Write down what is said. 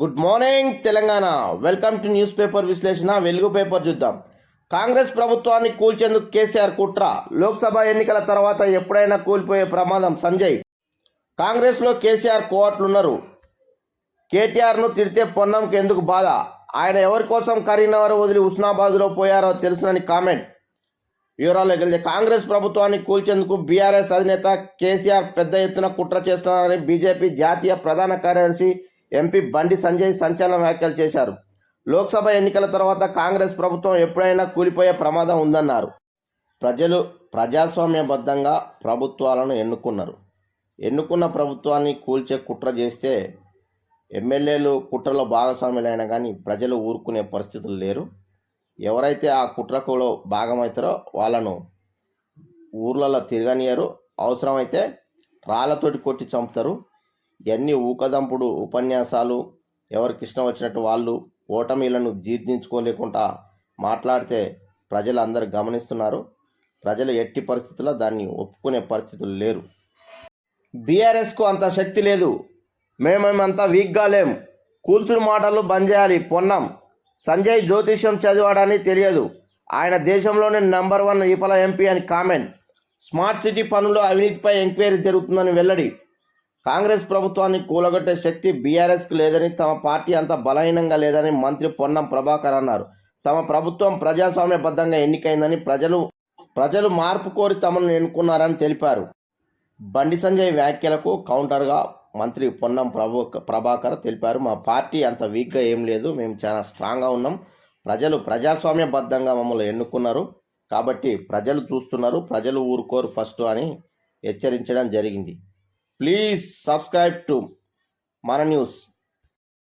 Good morning Telangana. Welcome to news paper విశ్లేషణ. వెలుగు paper చూద్దాం. కాంగ్రెస్ ప్రభుత్వాన్ని కూల్చేందుకు కేసీఆర్ కుట్ర. లోక్సభ ఎన్నికల తర్వాత ఎప్పుడైనా కూలిపోయే ప్రమాదం. సంజయ్ కాంగ్రెస్లో కేసీఆర్ కోవట్లున్నారు కేటీఆర్ను తిడితే పొన్నంకి ఎందుకు బాధ? ఆయన ఎవరి కోసం కరీంనగర్ వదిలి ఉస్నాబాద్లో పోయారో తెలుసునని కామెంట్. వివరాల్లోకి వెళ్తే కాంగ్రెస్ ప్రభుత్వాన్ని కూల్చేందుకు బీఆర్ఎస్ అధినేత కేసీఆర్ పెద్ద ఎత్తున కుట్ర చేస్తున్నారని బీజేపీ జాతీయ ప్రధాన కార్యదర్శి ఎంపీ బండి సంజయ్ సంచలన వ్యాఖ్యలు చేశారు. లోక్సభ ఎన్నికల తర్వాత కాంగ్రెస్ ప్రభుత్వం ఎప్పుడైనా కూలిపోయే ప్రమాదం ఉందన్నారు. ప్రజలు ప్రజాస్వామ్యబద్ధంగా ప్రభుత్వాలను ఎన్నుకున్నారు. ఎన్నుకున్న ప్రభుత్వాన్ని కూల్చే కుట్ర చేస్తే ఎమ్మెల్యేలు కుట్రలో భాగస్వాములైనా కానీ ప్రజలు ఊరుకునే పరిస్థితులు లేరు. ఎవరైతే ఆ కుట్రకులో భాగమవుతారో వాళ్ళను ఊర్లలో తిరగనియరు అవసరమైతే రాళ్ళతోటి కొట్టి చంపుతారు. ఎన్ని ఊకదంపుడు ఉపన్యాసాలు ఎవరికిష్టం వచ్చినట్టు వాళ్ళు ఓటమిలను జీర్ణించుకోలేకుండా మాట్లాడితే ప్రజలు అందరు గమనిస్తున్నారు. ప్రజలు ఎట్టి పరిస్థితుల్లో దాన్ని ఒప్పుకునే పరిస్థితులు లేరు. బీఆర్ఎస్కు అంత శక్తి లేదు. మేమేమంతా వీక్గా లేం. కూల్చుడు మాటలు బంద్ చేయాలి. పొన్నం. సంజయ్ జ్యోతిష్యం చదివాడని తెలియదు. ఆయన దేశంలోనే నంబర్ వన్ ఈపల ఎంపీ అని కామెంట్. స్మార్ట్ సిటీ పనుల్లో అవినీతిపై ఎంక్వైరీ జరుగుతుందని వెల్లడి. కాంగ్రెస్ ప్రభుత్వాన్ని కూలగొట్టే శక్తి బీఆర్ఎస్కు లేదని తమ పార్టీ అంత బలహీనంగా లేదని మంత్రి పొన్నం ప్రభాకర్ అన్నారు. తమ ప్రభుత్వం ప్రజాస్వామ్యబద్ధంగా ఎన్నికైందని ప్రజలు ప్రజలు మార్పు కోరి తమను ఎన్నుకున్నారని తెలిపారు. బండి సంజయ్ వ్యాఖ్యలకు కౌంటర్గా మంత్రి పొన్నం ప్రభు ప్రభాకర్ తెలిపారు. మా పార్టీ అంత వీక్గా ఏం లేదు మేము చాలా స్ట్రాంగ్గా ఉన్నాం. ప్రజలు ప్రజాస్వామ్యబద్ధంగా మమ్మల్ని ఎన్నుకున్నారు. కాబట్టి ప్రజలు చూస్తున్నారు ప్రజలు ఊరుకోరు ఫస్ట్ అని హెచ్చరించడం జరిగింది. ప్లీజ్ సబ్స్క్రైబ్ టు మన న్యూస్.